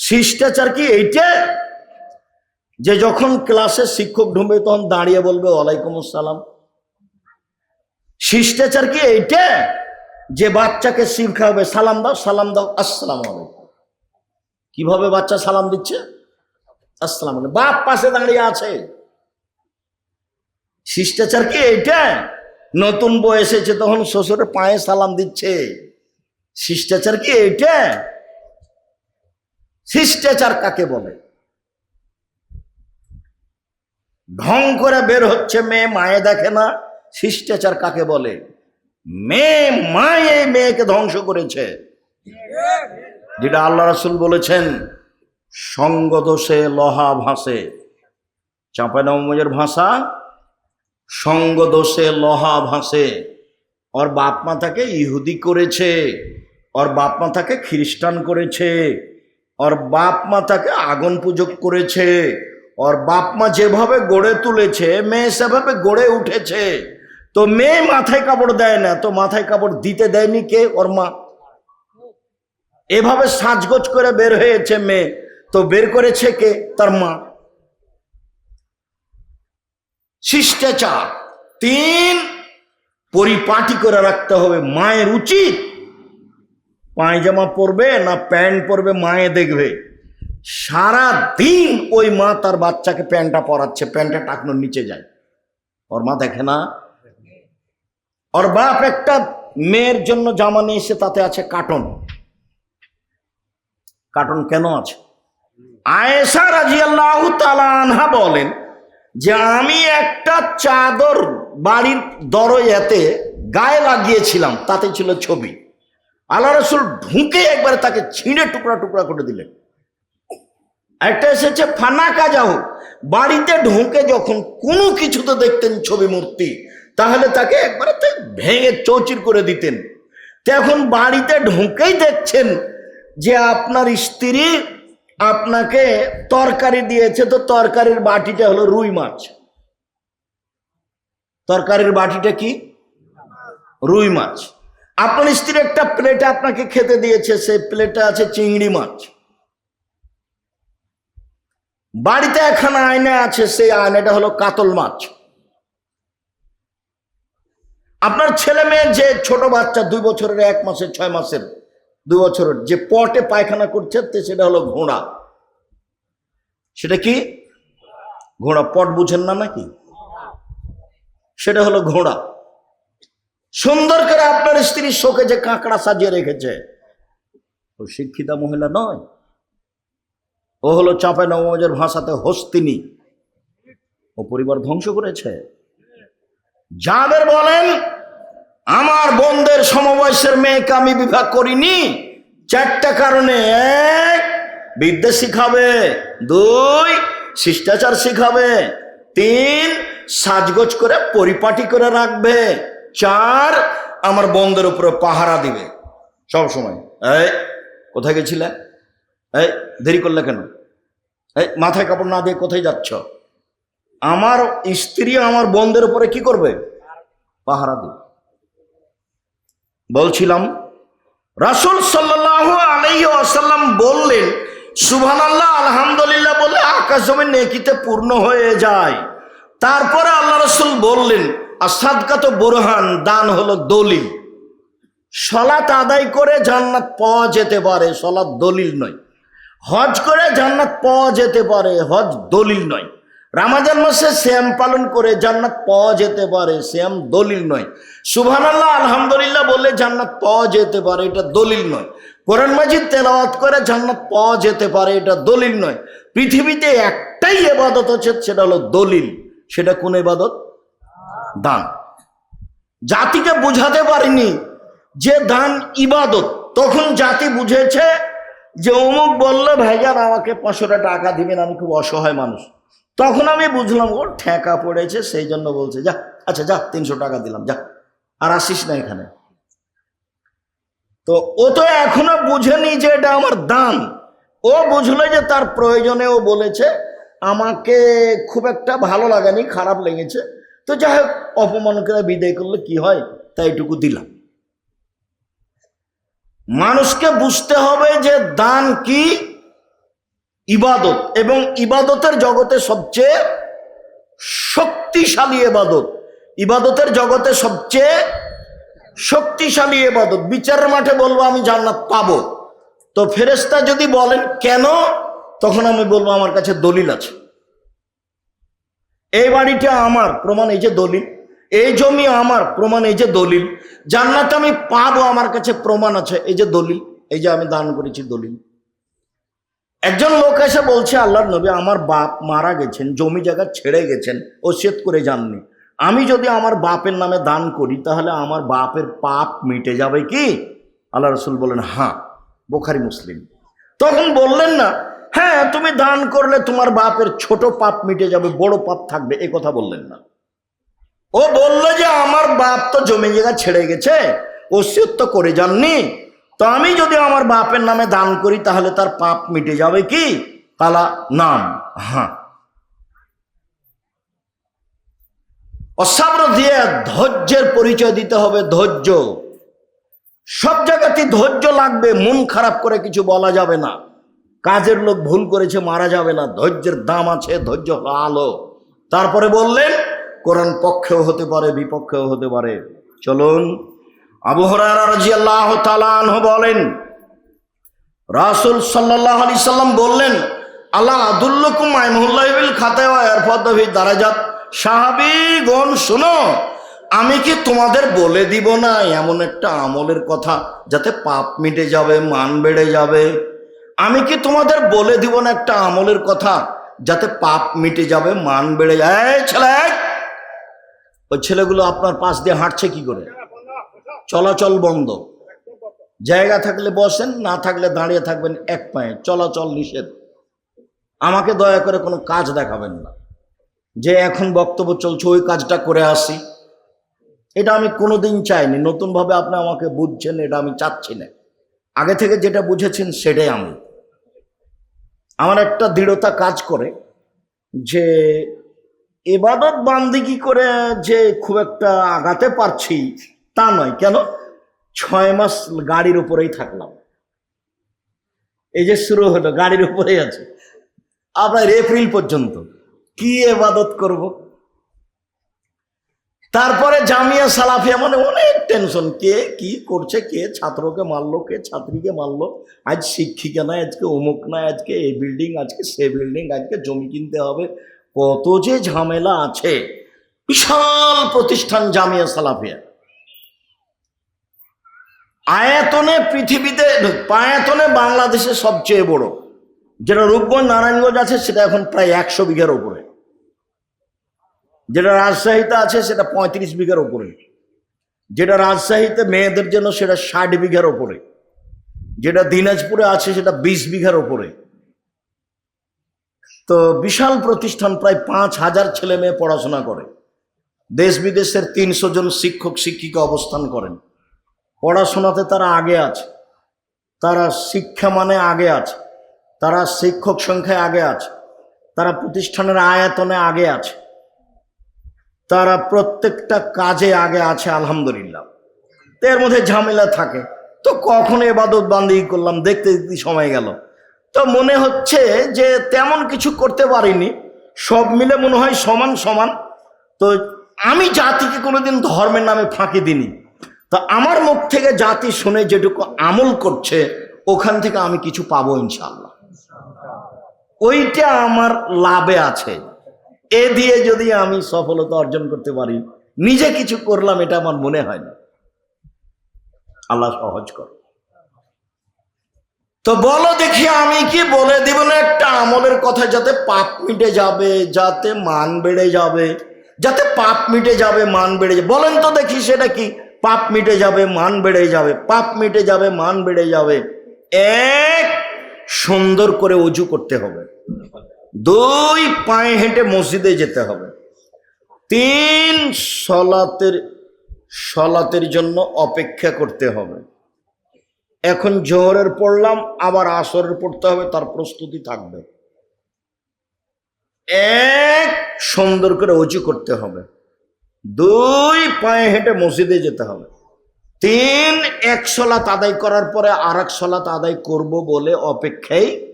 শিষ্টাচার কি এইটা? যে যখন ক্লাসে শিক্ষক ঢুকবে, তখন দাঁড়িয়ে বলবে, ওয়ালাইকুম আসসালাম। শিষ্টাচার কি এইটা? যে বাচ্চাকে শিখাবে, সালাম দাও সালাম দাও, আসসালাম আলাইকুম। কীভাবে বাচ্চা সালাম দিচ্ছে? আসসালাম বাপ পাশে দাঁড়িয়ে আছে। শিষ্টাচার কি এইটা? নতুন বউ এসেছে, তখন শ্বশুরের পায়ে সালাম দিচ্ছে। শিষ্টাচার কি এইটা? শিষ্টাচার কাকে বলে? ঢং করে বের হচ্ছে মেয়ে, মায়ে দেখে না। শিষ্টাচার কাকে বলে? মেয়ে, মায়ে মেয়েকে ধ্বংস করেছে। যেটা আল্লাহ রাসুল বলেছেন, সঙ্গ দোষে লহা ভাসে। চাঁপানমের ভাষা, সঙ্গ দোষে লহা ভাসে। ওর বাপ মা তাকে ইহুদি করেছে, ওর বাপ মা তাকে খ্রিস্টান করেছে। ওর বাপ মা তাকে আগুন পূজক করেছে। ওর বাপ মা যেভাবে গড়ে তুলেছে, মেয়ে সেভাবে গড়ে উঠেছে। তো মেয়ে মাথায় কাপড় দেয় না, তো মাথায় কাপড় দিতে দেয়নি কে ওর মা? এভাবে সাজগোজ করে বের হয়েছে মেয়ে। তো বের করেছে কে? তার মা। শিষ্টাচার। তিন, পরিপাটি করে রাখতে হবে। মায়ের উচিত পায়জামা পরবে না প্যান্ট পরবে, মায়ে দেখবে। সারা দিন ওই মা তার বাচ্চাকে প্যান্টটা পরাচ্ছে, প্যান্টটা টাকনোর নিচে যায়। ওর মা দেখে না। ওর বাপ একটা মেয়ের জন্য জামা নিয়ে এসে তাতে আছে কার্টন। কার্টন কেন আছে? আয়েশা রাজিয়াল্লাহু তাআলা আনহা বলেন যে, আমি একটা চাদর বাড়ির দরজাতে গায়ে লাগিয়েছিলাম, তাতে ছিল ছবি। আল্লাহ রসুল ঢুকে একবারে তাকে ছিঁড়ে টুকরা টুকরা করে দিলেন। একটা এসেছে, ফানা কাজাহ। বাড়িতে ঢুকে যখন কোনো কিছুতে দেখতেন ছবি মূর্তি, তাহলে তাকে একবারে ভেঙে চৌচির করে দিতেন। এখন বাড়িতে ঢুকেই দেখছেন যে আপনার স্ত্রী আপনাকে তরকারি দিয়েছে, তো তরকারির বাটিটা হলো রুই মাছ। তরকারির বাটিটা কি? রুই মাছ। আপনার স্ত্রী একটা প্লেটে আপনাকে খেতে দিয়েছে সেই প্লেটে আছে চিংড়ি মাছ। বাড়িতে এখন আয়না আছে, সেই আয়নাটা হলো কাতল মাছ। আপনার ছেলে মেয়ে যে ছোট বাচ্চা দুই বছরের, এক মাসের, ছয় মাসের দুই বছরের, যে পটে পায়খানা করছে সেটা হলো ঘোড়া। সেটা কি? ঘোড়া। পট বুঝেন না নাকি? সেটা হলো ঘোড়া। সুন্দর করে আপনার স্ত্রীর শোকে যে কাঁকড়া সাজিয়ে রেখেছে। ও শিক্ষিতা মহিলা নয়। ও হলো চাঁপাই নবমের ভাষাতে হস্তিনী। ও পরিবার ধ্বংস করেছে। যাদের বলেন, আমার বোনদের সমবয়সের মেয়েকে আমি বিভাগ করিনি, চারটা কারণে এক, বিদ্যা শিখাবে, দুই, শিষ্টাচার শিখাবে, তিন, সাজগোজ করে পরিপাটি করে রাখবে। চার আমার বন্ধের উপরে পাহারা দিবে। সব সময়। এই, কোথায় গেছিলে? এই, দেরি করলে কেন? এই, মাথায় কাপড় না দিয়ে কোথায় যাচ্ছ? আমার স্ত্রী আমার বন্ধের উপরে কি করবে? পাহারা দিবে। বলছিলাম, রাসুল সাল্লাহ আলাইহি আসাল্লাম বললেন সুবহান আল্লাহ আলহামদুলিল্লাহ বলে আকাশ জমি নেকিতে পূর্ণ হয়ে যায়। তারপরে আল্লাহ রসুল বললেন আর সাদকাত বোরহান, দান হলো দলিল। সলাত আদায় করে জান্নাত পাওয়া যেতে পারে, সলাৎ দলিল নয়। হজ করে জান্নাত পাওয়া যেতে পারে, হজ দলিল নয়। রামাজান মাসে শ্যাম পালন করে জান্নাত পাওয়া যেতে পারে, শ্যাম দলিল নয়। সুবহান আল্লাহ আলহামদুলিল্লাহ বললে জান্নাত পাওয়া যেতে পারে, এটা দলিল নয়। কোরআন মাজিদ তেলাওয়াত করে জান্নাত পাওয়া যেতে পারে, এটা দলিল নয়। পৃথিবীতে একটাই এবাদত হচ্ছে, সেটা হলো দলিল। সেটা কোন এবাদত? দান। জাতিকে বুঝাতে পারিনি যে দান ইবাদত। তখন জাতি বুঝেছে যে অমুক বলল, ভাইজান, আমাকে পাঁচশোটা টাকা দিবেন, আমি খুব অসহায় মানুষ। তখন আমি বুঝলাম, ওর ঠেকা পড়েছে, সেই জন্য বলছে, যা আচ্ছা যা, তিনশো টাকা দিলাম, যা, আর আসিস না এখানে। তো ও তো এখনও বুঝেনি যে এটা আমার দান। ও বুঝলো যে তার প্রয়োজনে ও বলেছে, আমাকে খুব একটা ভালো লাগেনি, খারাপ লেগেছে। তো যাই হোক অপমান করে বিদায় করলে কি হয়? তাই এটুকু দিলাম। মানুষকে বুঝতে হবে যে দান কি? ইবাদত। এবং ইবাদতের জগতে সবচেয়ে শক্তিশালী এবাদত ইবাদতের জগতে সবচেয়ে শক্তিশালী এবাদত বিচারের মাঠে বলব, আমি জান্নাত পাবো। তো ফেরেস্তা যদি বলেন কেন, তখন আমি বলব, আমার কাছে দলিল আছে। এই বাড়িটা আমার, প্রমাণ এই যে দলিল। এই জমি আমার, প্রমাণ এই যে দলিল। জান্নাত আমি পাবো, আমার কাছে প্রমাণ আছে, এই যে দলিল। এই যে আমি দান করেছি দলিল। একজন লোক এসে বলছে, আল্লাহর নবী আমার বাপ মারা গেছেন, জমি জায়গা ছেড়ে গেছেন, ওসিয়ত করে যাননি। আমি যদি আমার বাপের নামে দান করি, তাহলে আমার বাপের পাপ মিটে যাবে কি? আল্লাহ রসুল বলেন হ্যাঁ বোখারি মুসলিম। তখন বললেন না হ্যাঁ তুমি দান করলে তোমার বাপের ছোট পাপ মিটে যাবে, বড় পাপ থাকবে, এ কথা বললেন না। ও বলল যে, আমার বাপ তো জমি জায়গা ছেড়ে গেছে ওসিয়ত করে যাননি। তো আমি যদি আমার বাপের নামে দান করি, তাহলে তার পাপ মিটে যাবে কি? কালা, নাম। হ্যাঁ। অসাব্র দিয়ে ধৈর্যের পরিচয় দিতে হবে, ধৈর্য। সব জায়গাতে ধৈর্য লাগবে, মন খারাপ করে কিছু বলা যাবে না। কাজের লোক ভুল করেছে, মারা যাবে না। ধৈর্যের দাম আছে, ধৈর্য হলো আলো। তারপরে বললেন, কোরআন পক্ষেও হতে পারে, বিপক্ষেও হতে পারে। চলুন, আবু হরাজিয়াল্লাহ তালাহ বলেন, রাসুল সাল্লাহ আলি সাল্লাম বললেন, আল্লাহ আদুল্লকুম মাইমুল্লাহিবিল খাতে এরফি দারাজাত। সাহাবি গণ শুনো, আমি কি তোমাদের বলে দিব না? এমন একটা আমলের কথা, যাতে পাপ মিটে যাবে, মান বেড়ে যাবে। আমি কি তোমাদের বলে দিব না একটা আমলের কথা? যাতে পাপ মিটে যাবে, মান বেড়ে যায়। ছেলে ওই ছেলেগুলো আপনার পাশ দিয়ে হাঁটছে কি করে? চলাচল বন্ধ। জায়গা থাকলে বসেন, না থাকলে দাঁড়িয়ে থাকবেন এক পায়ে। চলাচল নিষেধ। আমাকে দয়া করে কোনো কাজ দেখাবেন না। যে এখন বক্তব্য চলছে, ওই কাজটা করে আসি। এটা আমি কোনোদিন চাইনি। নতুনভাবে আপনি আমাকে বুঝছেন, এটা আমি চাচ্ছি না। আগে থেকে যেটা বুঝেছেন, সেটাই আমি। আমার একটা দৃঢ়তা কাজ করে যে এবাদত বান্দিগি করে যে খুব একটা আগাতে পারছি তা নয়। কেন? ছয় মাস গাড়ির উপরেই থাকলাম। এই যে শুরু হলো, গাড়ির উপরেই আছে। আপনার এপ্রিল পর্যন্ত কি এবাদত করব? তারপরে জামিয়া সালাফিয়া মানে অনেক টেনশন কে কি করছে, কে ছাত্রকে মারলো, কে ছাত্রীকে মারলো? আজ শিক্ষিকা নয় আজকে অমুক নয় আজকে এই বিল্ডিং আজকে সে বিল্ডিং আজকে জমি কিনতে হবে। কত যে ঝামেলা আছে। বিশাল প্রতিষ্ঠান জামিয়া সালাফিয়া। আয়তনে পৃথিবীতে পায়াতনে বাংলাদেশে সবচেয়ে বড়। যেটা রূপগঞ্জ, নারায়ণগঞ্জ আছে, সেটা এখন প্রায় একশো বিঘার ওপরে যেটা রাজশাহীতে আছে সেটা পঁয়ত্রিশ বিঘার ওপরে। যেটা রাজশাহীতে মেয়েদের জন্য সেটা ষাট বিঘার ওপরে। যেটা দিনাজপুরে আছে সেটা বিশ বিঘার ওপরে। তো বিশাল প্রতিষ্ঠান, প্রায় পাঁচ হাজার ছেলে মেয়ে পড়াশোনা করে। দেশ বিদেশের তিনশো জন শিক্ষক, শিক্ষিকা অবস্থান করেন। পড়াশোনাতে তারা আগে আছে। তারা শিক্ষা মানে আগে আছে। তারা শিক্ষক সংখ্যায় আগে আছে। তারা প্রতিষ্ঠানের আয়তনে আগে আছে। তারা প্রত্যেকটা কাজে আগে আছে, আলহামদুলিল্লাহ। এর মধ্যে ঝামেলা থাকে। তো কখন এবাদত বান্দি করলাম, দেখতে দেখতে সময় গেল। তো মনে হচ্ছে যে তেমন কিছু করতে পারিনি। সব মিলে মনে হয় সমান সমান। তো আমি জাতিকে কোনোদিন ধর্মের নামে ফাঁকি দিইনি। তো আমার মুখ থেকে জাতি শুনে যেটুকু আমল করছে, ওখান থেকে আমি কিছু পাবো ইনশাল্লাহ ওইটা আমার লাভে আছে। এ দিয়ে যদি আমি সফলতা অর্জন করতে পারি, নিজে কিছু করলাম, এটা আমার মনে হয় না। আল্লাহ সহজ কর। তো বলো দেখি আমি কি বলে দিব না, একটা আমলের কথা, যাতে পাপ মিটে যাবে, যাতে মান বেড়ে যাবে, যাতে পাপ মিটে যাবে, মান বেড়ে যাবে। বলেন তো দেখি সেটা কি? পাপ মিটে যাবে, মান বেড়ে যাবে, পাপ মিটে যাবে, মান বেড়ে যাবে। এক, সুন্দর করে উজু করতে হবে। দুই পায়ে হেঁটে মসজিদে যেতে হবে। তিন সলাতের সলাতের জন্য অপেক্ষা করতে হবে। এখন জোহরের পড়লাম, আবার আসরের পড়তে হবে, তার প্রস্তুতি থাকবে। এক সুন্দর করে উঁচু করতে হবে। দুই পায়ে হেঁটে মসজিদে যেতে হবে। তিন, এক সলাত আদায় করার পরে আর এক সলাত আদায় করব বলে অপেক্ষায়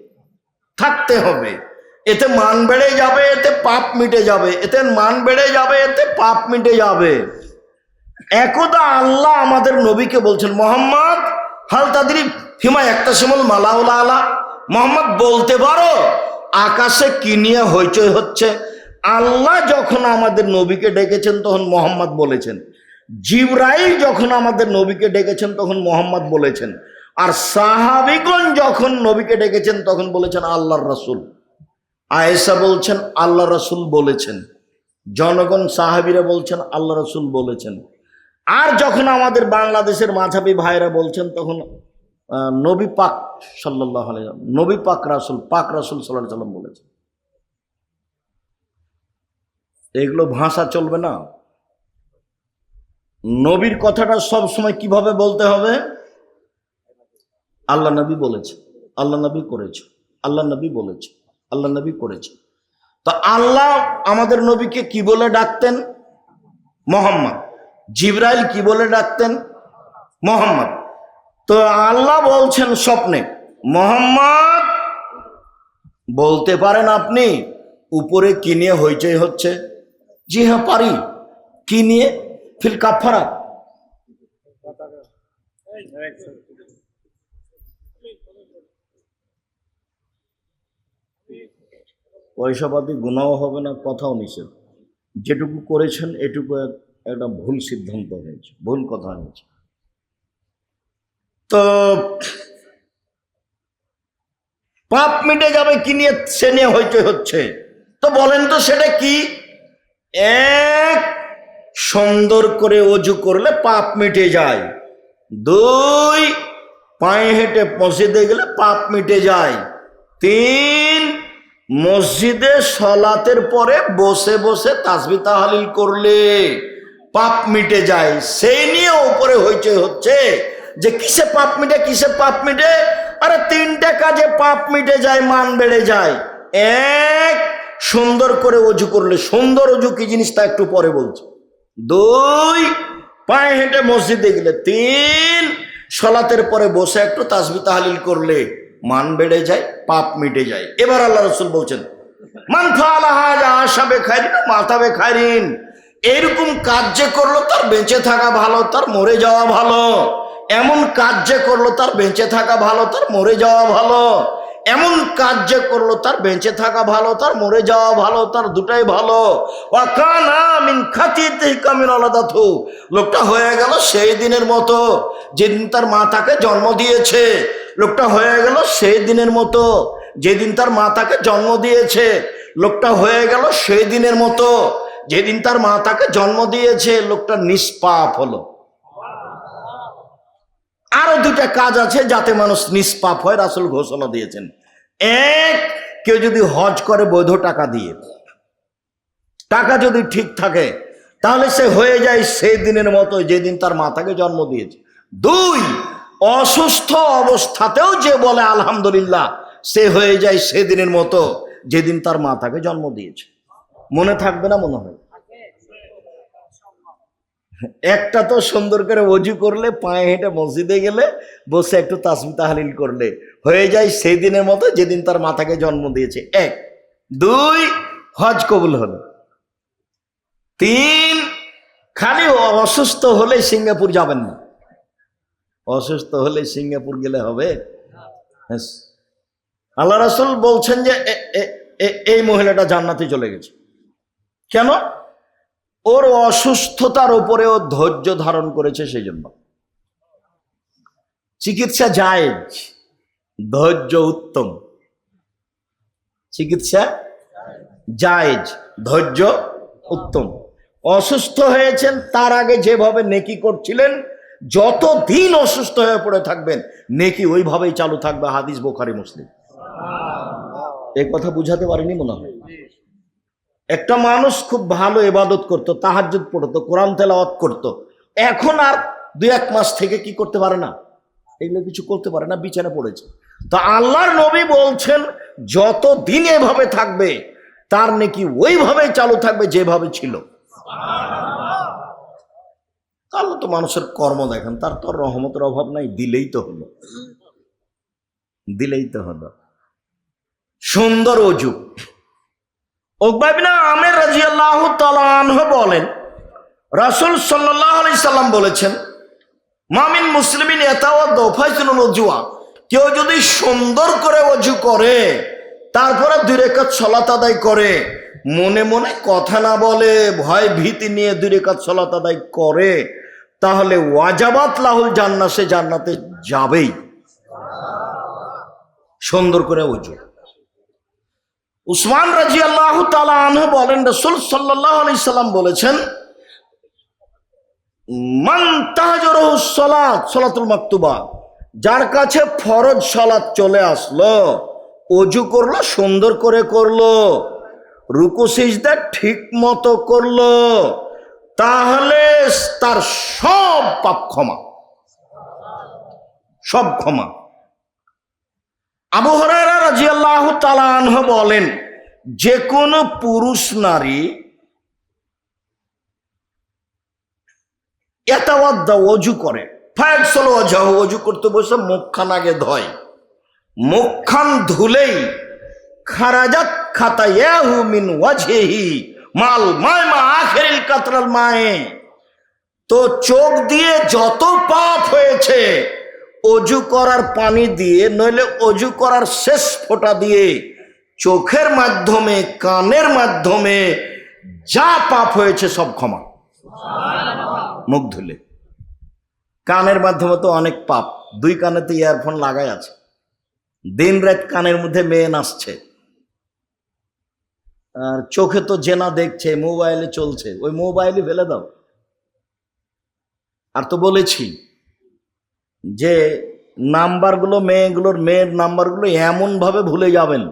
থাকতে হবে। এতে মান বেড়ে যাবে, এতে পাপ মিটে যাবে। এতে মান বেড়ে যাবে, এতে পাপ মিটে যাবে। একদা আল্লাহ আমাদের নবীকে বলছেন, মোহাম্মদ, হাল তাদের হিমা একটা সমল মালাউলা আলা। মোহাম্মদ, বলতে পারো, আকাশে কি নিয়ে হইচই হচ্ছে? আল্লাহ যখন আমাদের নবীকে ডেকেছেন, তখন মোহাম্মদ বলেছেন। জিব্রাইল যখন আমাদের নবীকে ডেকেছেন, তখন মোহাম্মদ বলেছেন। আর সাহাবিগণ যখন নবীকে ডেকেছেন, তখন বলেছেন, আল্লাহর রসুল। আয়েশা বলছেন, আল্লাহ রসুল বলেছেন। জনগণ সাহাবিরা বলছেন, আল্লাহ রসুল বলেছেন। আর যখন আমাদের বাংলাদেশের মাঝাবি ভাইরা বলছেন, তখন নবী পাক সাল্লাহ নবী পাক রাসুল পাক রাসুল সাল্লাহ সাল্লাম বলেছেন। এগুলো ভাষা চলবে না। নবীর কথাটা সব সময় কীভাবে বলতে হবে? আল্লাহ নবী বলেছে। আল্লাহ নবী করেছে। আল্লাহ নবী বলেছে। আল্লাহ নবী করেছে। তো আল্লাহ আমাদের নবীকে কি বলে ডাকতেন? মোহাম্মদ। জিব্রাইল কি বলে ডাকতেন? মোহাম্মদ। তো আল্লাহ বলছেন স্বপ্নে, মোহাম্মদ, বলতে পারেন আপনি, উপরে কি নিয়ে হইচই হচ্ছে? জি হ্যাঁ পারি। কি নিয়ে? ফিল পয়সাপাতি গুণাও হবে না, কথাও নিষেধ। যেটুকু করেছেন, এটুকু এক- একটা ভুল সিদ্ধান্ত হয়েছে, ভুল কথা হয়েছে। তো পাপ মিটে যাবে কি নিয়ে, সে নিয়ে হইতে হচ্ছে। তো বলেন তো সেটা কি? এক, সুন্দর করে অজু করলে পাপ মিটে যায়। দুই, পায়ে হেঁটে মসজিদে গেলে পাপ মিটে যায়। তিন মসজিদে সলাতের পরে বসে বসে তাসবি তাহালিল করলে পাপ মিটে যায়। সেই নিয়ে উপরে হইচে হচ্ছে যে কিসে পাপ মিটে, কিসে পাপ মিটে? আরে তিনটে কাজে পাপ মিটে যায়, মান বেড়ে যায়। এক, সুন্দর করে অজু করলে। সুন্দর অজু কি জিনিস তা একটু পরে বলছি। দুই, পায়ে হেঁটে মসজিদে গেলে। তিন, সলাতের পরে বসে একটু তাসবি তাহালিল করলে। মান বেড়ে যায়, পাপ মিটে যায়। এবার আল্লাহ রসুল বলছেন, মান ফালাহাজা আশাবে খাইরিন মাথাবে খাইরিন। এরকম কাজ যে করল তার বেঁচে থাকা ভালো, তার মরে যাওয়া ভালো। এমন কাজ যে করল তার বেঁচে থাকা ভালো, তার মরে যাওয়া ভালো। এমন কাজ যে করল, তার বেঁচে থাকা ভালো, তার মরে যাওয়া ভালো, তার দুটাই ভালো। লোকটা হয়ে গেল সেই দিনের মতো, যেদিন তার মা তাকে জন্ম দিয়েছে। লোকটা হয়ে গেল সেই দিনের মতো, যেদিন তার মা তাকে জন্ম দিয়েছে। লোকটা হয়ে গেল সেই দিনের মতো, যেদিন তার মা তাকে জন্ম দিয়েছে। লোকটা নিষ্পাপ হলো। আরও দুটা কাজ আছে যাতে মানুষ নিষ্পাপ হয়, রাসুল ঘোষণা দিয়েছেন। এক, কেউ যদি হজ করে বৈধ টাকা দিয়ে, টাকা যদি ঠিক থাকে, তাহলে সে হয়ে যায় সেই দিনের মতো যেদিন তার মাতাকে জন্ম দিয়েছে। দুই, অসুস্থ অবস্থাতেও যে বলে আলহামদুলিল্লাহ, সে হয়ে যায় সেদিনের মতো যেদিন তার মাতাকে জন্ম দিয়েছে। মনে থাকবে না মনে হয়? একটা তো সুন্দর করে অজু করলে, পায়ে হেঁটে মসজিদে গেলে, বসে একটু তাসমি তাহালিল করলে হয়ে যায় সেই দিনের মতো যেদিন তার মাথাকে জন্ম দিয়েছে। এক। দুই, হজ কবুল হল। তিন, খালি অসুস্থ হলে সিঙ্গাপুর যাবেন না। অসুস্থ হলে সিঙ্গাপুর গেলে হবে? হ্যাঁ। আল্লাহ রাসুল বলছেন যে এই মহিলাটা জান্নাতে চলে গেছে। কেন? ওর অসুস্থতার উপরে ও ধৈর্য ধারণ করেছে সেই জন্য চিকিৎসা জায়েজ ধৈর্য উত্তম। চিকিৎসা জায়েজ, ধৈর্য উত্তম। অসুস্থ হয়েছেন, তার আগে যেভাবে নেকি করছিলেন যত দিন অসুস্থ হয়ে পড়ে থাকবেন, নেকি ওইভাবেই চালু থাকবে, হাদিস বোখারি, মুসলিম। এই কথা বুঝাতে পারিনি মনে হয়। একটা মানুষ খুব ভালো এবাদত করতো, তাহাজ্জুদ পড়তো, কোরআন তেলাওয়াত করতো। এখন আর দুই এক মাস থেকে কি করতে পারে না? এগুলো কিছু করতে পারে না বিছানা পড়েছে। তা আল্লাহর নবী বলছেন, যত দিন এভাবে থাকবে, তার নাকি ওইভাবেই চালু থাকবে যেভাবে ছিল। আল্লাহ তো মানুষের কর্ম দেখেন, তার তো রহমতের অভাব নাই, দিলেই তো হলো। দিলেই তো হলো। সুন্দর অজু। ওকবাবিনা আমের রাজি আল্লাহ তালাহ বলেন, রাসুল সাল্লাহ আলি সাল্লাম বলেছেন মামিন মুসলিমিন এতাও দফাইজুল অজুয়া কেউ যদি সুন্দর করে অজু করে, তারপরে দুই রেখাত সলাত আদায় করে, মনে মনে কথা না বলে, ভয় ভীতি নিয়ে দুই রেখাত সলাত আদায় করে, তাহলে ওয়াজাবাত লাহুল জান্না সে জান্নাতে যাবেই। সুন্দর করে অজু উসমান রাজি আল্লাহ আনহু বলেন, রসুল সাল্লাহ আলি সাল্লাম বলেছেন, মান তাহাজরহু সলাত, সলাতুল মাকতুবা। যার কাছে ফরজ সলাৎ চলে আসলো, অজু করল, সুন্দর করে করল, রুকু, সিজদা ঠিক মতো করল, তাহলে তার সব পাপ ক্ষমা। সব ক্ষমা। আবু রাজিয়াল্লাহ তালানহ বলেন, যে কোনো পুরুষ নারী এতাওয়াদ্দা, অজু করে। ফায়াকসল অজাহ অজু করতে বসে মুখখান আগে ধয়। মুখখান ধুলেই খারাজাত খাতা ইয়াহু মিন ওয়াজহিহি, মাল মায় মা আখেরিল কাতরাল মায়ে। তো চোখ দিয়ে যত পাপ হয়েছে, অজু করার পানি দিয়ে, নইলে অজু করার শেষ ফোঁটা দিয়ে, চোখের মাধ্যমে, কানের মাধ্যমে যা পাপ হয়েছে সব ক্ষমা। মুখ ধুলে। কানের মাধ্যমে তো অনেক পাপ, দুই কানে তো ইয়ারফোন লাগাই আছে। দিন রাত কানের মধ্যে মেয়ে নাচছে। আর চোখে তো জেনা দেখছে, মোবাইলে চলছে, ওই মোবাইলে ফেলে দাও। আর তো বলেছি যে নাম্বারগুলো, মেয়েগুলোর মেয়ের নাম্বারগুলো এমনভাবে ভুলে যাবেন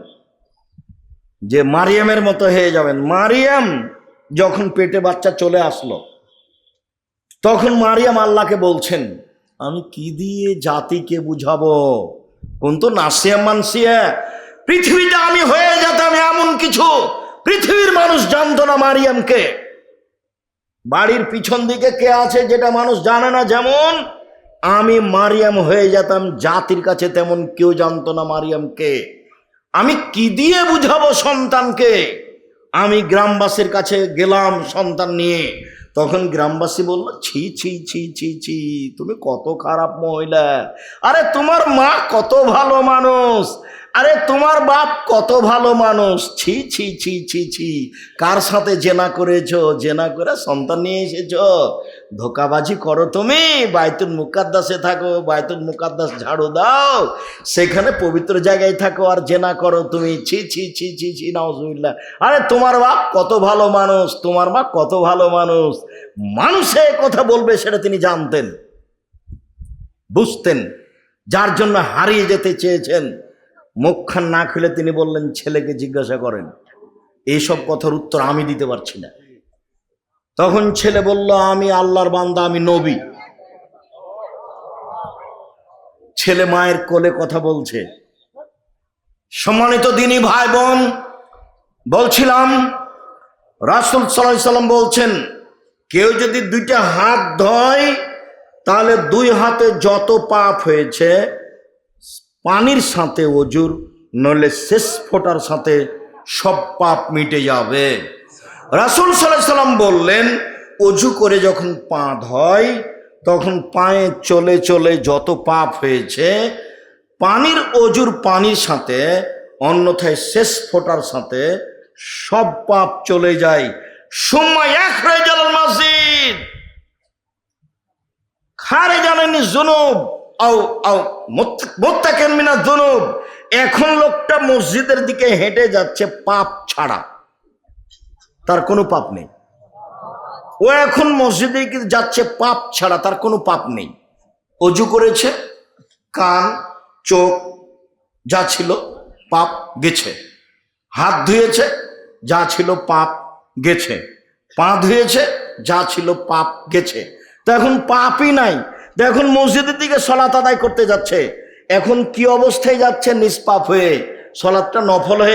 যে মারিয়ামের মতো হয়ে যাবেন। মারিয়াম যখন পেটে বাচ্চা চলে আসলো তখন মারিয়াম আল্লাহকে বলছেন, আমি কি দিয়ে জাতিকে বুঝাবো? কোন তো নাসিয়া মানসিয়া পৃথিবীতে আমি হয়ে যেতাম এমন কিছু, পৃথিবীর মানুষ জানতো না মারিয়ামকে। বাড়ির পিছন দিকে কে আছে যেটা মানুষ জানে না যেমন, আমি মারিয়াম হয়ে যেতাম, জাতির কাছে তেমন কেউ জানতো না মারিয়ামকে। আমি কি দিয়ে বুঝাবো সন্তানকে? আমি গ্রামবাসীর কাছে গেলাম সন্তান নিয়ে তখন গ্রামবাসী বলল, ছি ছি ছি ছি ছি, তুমি কত খারাপ মহিলা। আরে তোমার মা কত ভালো মানুষ। আরে তোমার বাপ কত ভালো মানুষ। ছি ছি ছি ছি ছি। কার সাথে জেনা করেছ? জেনা করে সন্তান নিয়ে এসেছ। ধোকাবাজি করো তুমি বাইতুল মুকাদ্দাসে থাকো বাইতুল মুকাদ্দাস ঝাড়ু দাও, সেখানে পবিত্র জায়গায় থাকো আর জেনা করো তুমি, ছি ছি ছি ছি ছি, নাউজুবিল্লাহ। আরে তোমার বাপ কত ভালো মানুষ, তোমার মা কত ভালো মানুষ, মানুষে কথা বলবে সেটা তিনি জানতেন, বুঝতেন, যার জন্য হারিয়ে যেতে চেয়েছেন। মুখখান না খুলে তিনি বললেন, ছেলেকে জিজ্ঞাসা করেন এইসব কথার উত্তর আমি দিতে পারছি না। তখন ছেলে বলল, আমি আল্লাহর বান্দা, আমি নবী। ছেলে মায়ের কোলে কথা বলছে। সম্মানিত দিনী ভাই বোন বলছিলাম, রাসুল সাল্লাহ সাল্লাম বলছেন, কেউ যদি দুইটা হাত ধয়, তাহলে দুই হাতে যত পাপ হয়েছে, পানির সাথে অজুর, নইলে শেষ ফোটার সাথে সব পাপ মিটে যাবে। রাসুল সাল্লাম বললেন অজু করে যখন পা ধয় তখন পায়ে চলে চলে যত পাপ হয়েছে, পানির অজুর পানির সাথে, অন্যথায় শেষ ফোটার সাথে সব পাপ চলে যায়। সময় এক হয়ে গেল মসজিদ। খারে জানেনি জুনুব আও আও মোত্তাকেন মিনা জুনুব এখন লোকটা মসজিদের দিকে হেঁটে যাচ্ছে পাপ ছাড়া। তার কোনো পাপ নেই। ও এখন মসজিদে যাচ্ছে, পাপ ছাড়া তার কোনো পাপ নেই। অজু করেছে, কান, চোখ, যা ছিল পাপ গেছে। হাত ধুয়েছে, যা ছিল পাপ গেছে। পা ধুয়েছে, যা ছিল পাপ গেছে। তো এখন পাপই নাই। তো এখন মসজিদের দিকে সলাত আদায় করতে যাচ্ছে। এখন কি অবস্থায় যাচ্ছে? নিষ্পাপ হয়ে সলাদটা নফল হয়ে